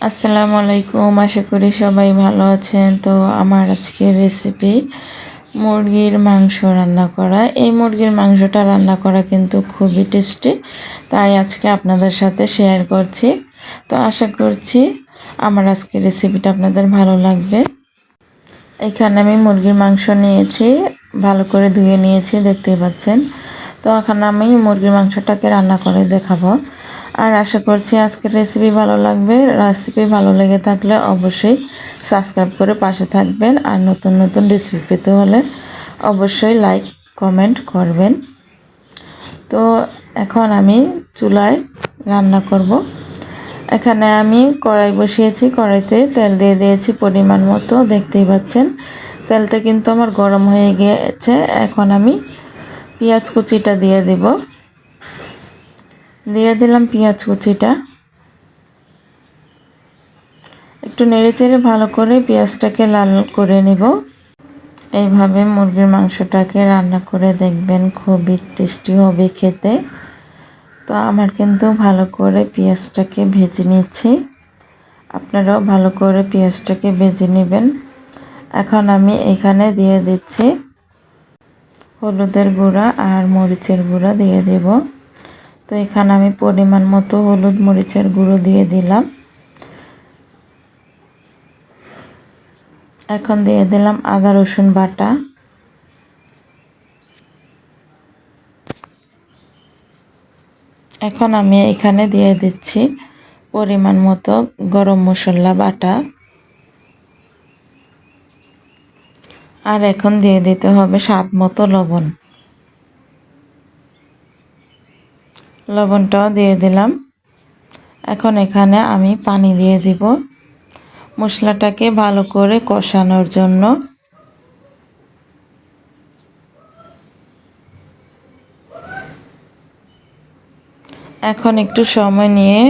আসসালামু আলাইকুম, আশা করি সবাই ভালো আছেন। তো আমার আজকের রেসিপি মুরগির মাংস রান্না করা। এই মুরগির মাংসটা রান্না করা কিন্তু খুবই টেস্টি তাই আজকে আপনাদের সাথে শেয়ার করছি। তো আশা করছি আমার আজকের রেসিপিটা আপনাদের ভালো লাগবে। এখানে আমি মুরগির মাংস নিয়েছি, ভালো করে ধুয়ে নিয়েছি, দেখতেই পাচ্ছেন। তো এখন আমি মুরগির মাংসটাকে রান্না করে দেখাবো। আর আশা করছি আজকের রেসিপি ভালো লাগবে। রেসিপি ভালো লেগে থাকলে অবশ্যই সাবস্ক্রাইব করে পাশে থাকবেন আর নতুন নতুন রেসিপি পেতে হলে অবশ্যই লাইক কমেন্ট করবেন। তো এখন আমি চুলায় রান্না করব। এখানে আমি কড়াই বসিয়েছি, কড়াইতে তেল দিয়ে দিয়েছি পরিমাণ মতো, দেখতেই পাচ্ছেন। তেলটা কিন্তু আমার গরম হয়ে গিয়েছে। এখন আমি পেঁয়াজ কুচিটা দিয়ে দিব। দিয়ে দিলাম পেঁয়াজ কুচিটা। একটু নেড়ে চেড়ে ভালো করে পেঁয়াজটাকে লাল করে নেব। এইভাবে মুরগির মাংসটাকে রান্না করে দেখবেন খুবই টেস্টি হবে খেতে। তো আমার কিন্তু ভালো করে পেঁয়াজটাকে ভেজে নিচ্ছি। আপনারাও ভালো করে পেঁয়াজটাকে ভেজে নেবেন। এখন আমি এখানে দিয়ে দিচ্ছি হলুদের গুঁড়া আর মরিচের গুঁড়া দিয়ে দেব। তো এখানে আমি পরিমাণ মতো হলুদ মরিচের গুঁড়ো দিয়ে দিলাম। এখন দিয়ে দিলাম আদা, রসুন বাটা। এখন আমি এখানে দিয়ে দিচ্ছি পরিমাণ মতো গরম মশলা বাটা। আর এখন দিয়ে দিতে হবে স্বাদ মতো লবণ। লবণটাও দিয়ে দিলাম। এখন এখানে আমি পানি দিয়ে দিব। মশলাটাকে ভালো করে কষানোর জন্য। এখন একটু সময় নিয়ে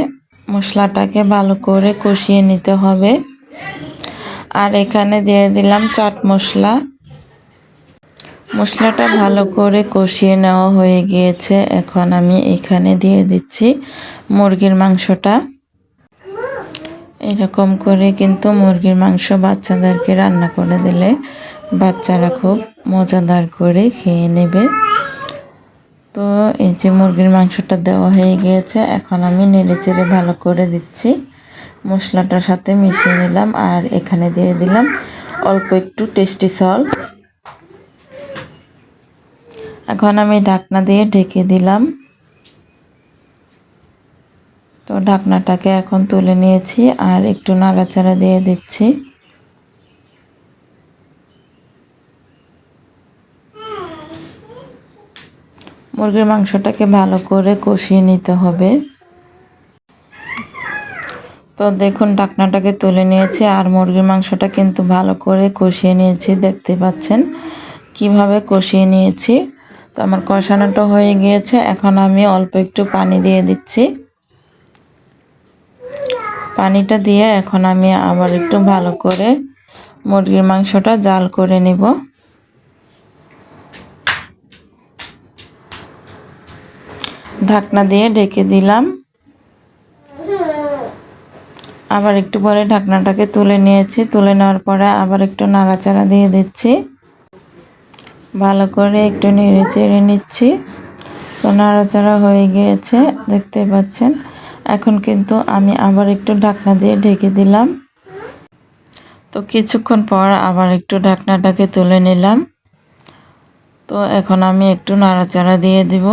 মশলাটাকে ভালো করে কষিয়ে নিতে হবে। আর এখানে দিয়ে দিলাম চাট মশলা। মশলাটা ভালো করে কষিয়ে নেওয়া হয়ে গিয়েছে। এখন আমি এখানে দিয়ে দিচ্ছি মুরগির মাংসটা। এরকম করে কিন্তু মুরগির মাংস বাচ্চাদেরকে রান্না করে দিলে বাচ্চারা খুব মজাদার করে খেয়ে নেবে। তো এই যে মুরগির মাংসটা দেওয়া হয়ে গিয়েছে, এখন আমি নেড়ে চেড়ে ভালো করে দিচ্ছি। মশলাটার সাথে মিশিয়ে নিলাম আর এখানে দিয়ে দিলাম অল্প একটু টেস্টি সল্ট। এখন আমি ঢাকনা দিয়ে ঢেকে দিলাম। তো ঢাকনাটাকে এখন তুলে নিয়েছি আর একটু নাড়াচাড়া দিয়ে দিচ্ছি। মুরগির মাংসটাকে ভালো করে কষিয়ে নিতে হবে। তো দেখুন, ঢাকনাটাকে তুলে নিয়েছি আর মুরগির মাংসটা কিন্তু ভালো করে কষিয়ে নিয়েছি, দেখতে পাচ্ছেন? কীভাবে কষিয়ে নিয়েছি? তো আমার কষানোটা হয়ে গিয়েছে। এখন আমি অল্প একটু পানি দিয়ে দিচ্ছি। পানিটা দিয়ে এখন আমি আবার একটু ভালো করে মুরগির মাংসটা জাল করে নেব। ঢাকনা দিয়ে ঢেকে দিলাম। আবার একটু পরে ঢাকনাটাকে তুলে নিয়েছি। তুলে নেওয়ার পরে আবার একটু নাড়াচাড়া দিয়ে দিচ্ছি। ভালো করে একটু নেড়ে চেড়ে নিচ্ছি। তো নাড়াচাড়া হয়ে গিয়েছে, দেখতে পাচ্ছেন। এখন কিন্তু আমি আবার একটু ঢাকনা দিয়ে ঢেকে দিলাম। তো কিছুক্ষণ পর আবার একটু ঢাকনাটাকে তুলে নিলাম। তো এখন আমি একটু নাড়াচাড়া দিয়ে দিব।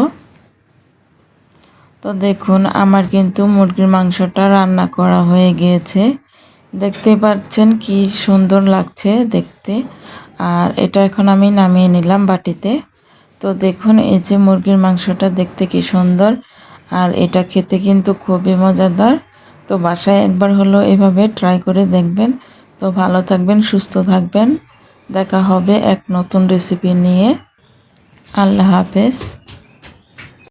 তো দেখুন, আমার কিন্তু মুরগির মাংসটা রান্না করা হয়ে গিয়েছে। দেখতে পাচ্ছেন কি সুন্দর লাগছে দেখতে। আর এটা এখন আমি নামিয়ে নিলাম বাটিতে। তো দেখুন, এই যে মুরগির মাংসটা দেখতে কি সুন্দর। আর এটা খেতে কিন্তু খুবই মজাদার। তো বাসায় একবার হলো এভাবে ট্রাই করে দেখবেন। তো ভালো থাকবেন, সুস্থ থাকবেন। দেখা হবে এক নতুন রেসিপি নিয়ে। আল্লাহ হাফেজ।